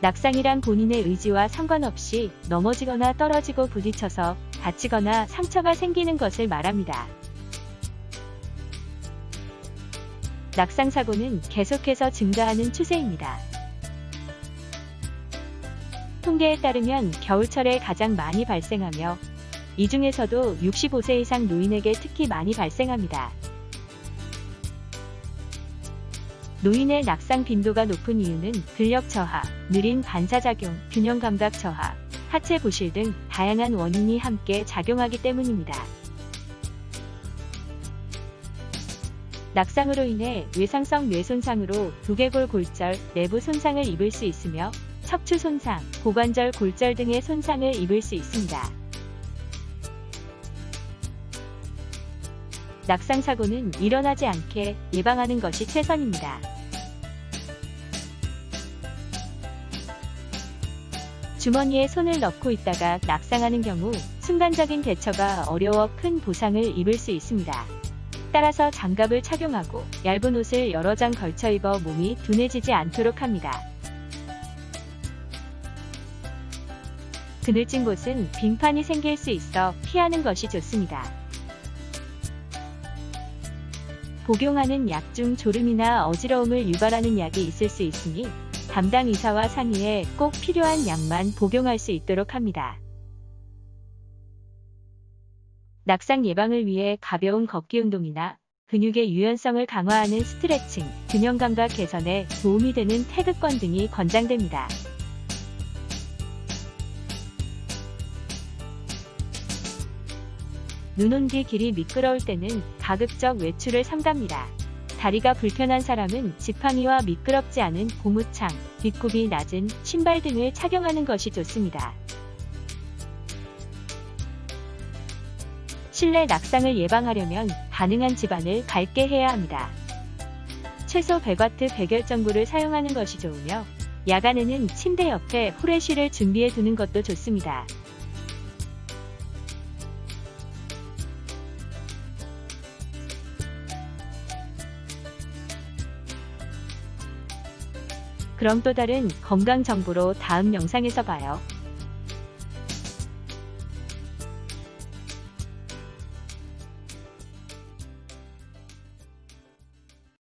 낙상이란 본인의 의지와 상관없이 넘어지거나 떨어지고 부딪혀서 다치거나 상처가 생기는 것을 말합니다. 낙상 사고는 계속해서 증가하는 추세입니다. 통계에 따르면 겨울철에 가장 많이 발생하며 이 중에서도 65세 이상 노인에게 특히 많이 발생합니다. 노인의 낙상 빈도가 높은 이유는 근력 저하, 느린 반사작용, 균형 감각 저하, 하체 부실 등 다양한 원인이 함께 작용하기 때문입니다. 낙상으로 인해 외상성 뇌 손상으로 두개골 골절, 내부 손상을 입을 수 있으며 척추 손상, 고관절 골절 등의 손상을 입을 수 있습니다. 낙상 사고는 일어나지 않게 예방하는 것이 최선입니다. 주머니에 손을 넣고 있다가 낙상하는 경우 순간적인 대처가 어려워 큰 부상을 입을 수 있습니다. 따라서 장갑을 착용하고 얇은 옷을 여러 장 걸쳐 입어 몸이 둔해지지 않도록 합니다. 그늘진 곳은 빙판이 생길 수 있어 피하는 것이 좋습니다. 복용하는 약 중 졸음이나 어지러움을 유발하는 약이 있을 수 있으니 담당 의사와 상의해 꼭 필요한 약만 복용할 수 있도록 합니다. 낙상 예방을 위해 가벼운 걷기 운동이나 근육의 유연성을 강화하는 스트레칭, 균형 감각 개선에 도움이 되는 태극권 등이 권장됩니다. 눈온 뒤 길이 미끄러울 때는 가급적 외출을 삼갑니다. 다리가 불편한 사람은 지팡이와 미끄럽지 않은 고무창, 뒷굽이 낮은 신발 등을 착용하는 것이 좋습니다. 실내 낙상을 예방하려면 가능한 집안을 밝게 해야 합니다. 최소 100와트 백열전구를 사용하는 것이 좋으며 야간에는 침대 옆에 후레쉬를 준비해 두는 것도 좋습니다. 그럼 또 다른 건강 정보로 다음 영상에서 봐요.